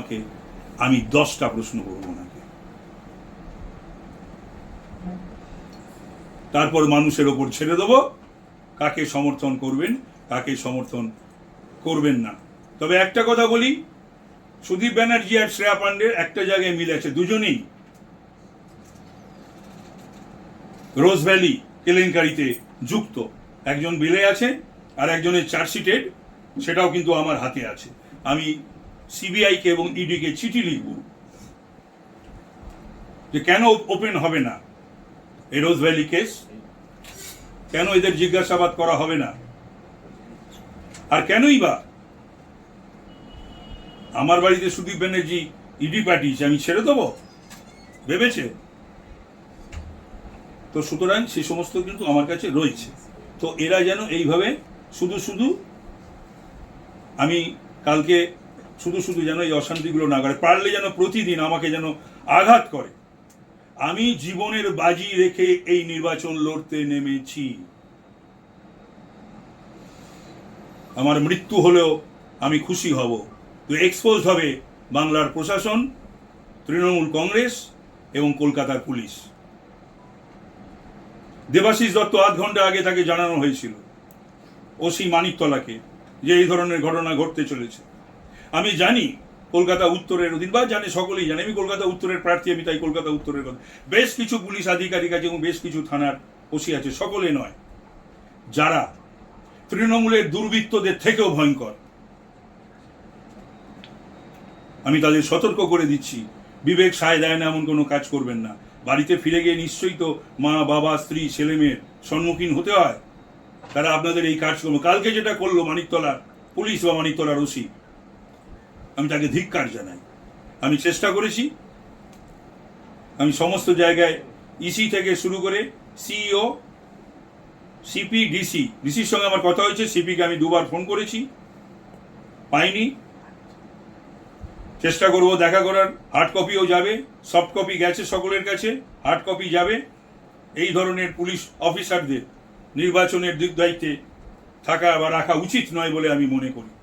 আমাকে আমি দশটা প্রশ্ন করব ওনাকে। তারপর মানুষের ওপর ছেড়ে দেবো। কাকে সমর্থন করবেন, কাকে সমর্থন করবেন না। তবে একটা কথা বলি, সুদীপ ব্যানার্জি আর শ্রেয়া পান্ডের একটা জায়গায় মিল আছে, দুজনেই। রোজ ভ্যালি কেলেঙ্কারিতে যুক্ত। একজন বিলে আছে আর একজনের চার্জশিটেড, সেটাও কিন্তু আমার হাতে আছে। আমি সিবিআইকে এবং ইডিকে চিঠি লিখব। যে কেন ওপেন হবে না? এই রোজ ভ্যালি কেস। কেন এদের জিজ্ঞাসাবাদ করা হবে না? আর কেনই বা? আমার বাড়িতে সুদীপ ব্যানার্জি ইডি পাঠিয়েছে, আমি ছেড়ে দেবো? ভেবেছে? তো সুতরাং সে সমস্ত কিন্তু আমার কাছে রয়েছে। তো এরা যেন এইভাবে শুধু শুধু আমি কালকে শুধু শুধু যেন এই অশান্তিগুলো না করে, পারলে যেন প্রতিদিন আমাকে যেন আঘাত করে। আমি জীবনের বাজি রেখে এই নির্বাচন লড়তে নেমেছি। আমার মৃত্যু হলেও আমি খুশি হব। তো এক্সপোজ হবে বাংলার প্রশাসন, তৃণমূল কংগ্রেস এবং কলকাতার পুলিশ। দেবাশিস দত্ত আধ ঘণ্টা আগে তাকে জানানো হয়েছিল, ওসি মানিকতলাকে, যে এই ধরনের ঘটনা ঘটতে চলেছে। আমি জানি কলকাতা উত্তরের অধীন, বা জানে সকলেই জানে, আমি কলকাতা উত্তরের প্রার্থী, আমি তাই কলকাতা উত্তরের কথা। বেশ কিছু পুলিশ আধিকারিক আছে এবং বেশ কিছু থানার ওসি আছে, সকলে নয়। যারা তৃণমূলের দুর্বৃত্তদের থেকেও ভয়ঙ্কর। আমি তাদের সতর্ক করে দিচ্ছি। বিবেক সায় দেয় না, এমন কোনো কাজ করবেন না। বাড়িতে ফিরে গিয়ে নিশ্চয়ই তো মা, বাবা, স্ত্রী, ছেলে মেয়ের সম্মুখীন হতে হয়। তারা আপনাদের এই কাজকর্ম। কালকে যেটা করল মানিকতলার পুলিশ বা মানিকতলার ওসি আমি তাকে ধিক্কার জানাই। আমি চেষ্টা করেছি। আমি সমস্ত জায়গায় ইসি থেকে শুরু করে সিইও সিপি ডিসি ডিসির সঙ্গে আমার কথা হয়েছে। সিপিকে আমি দুবার ফোন করেছি। পাইনি। চেষ্টা করব দেখা করার। হার্ড কপিও যাবে। সফট কপি গেছে সকলের কাছে। হার্ড কপি যাবে। এই ধরনের পুলিশ অফিসারদের নির্বাচনের দিক দায়িত্বে থাকা বা রাখা উচিত নয় বলে আমি মনে করি।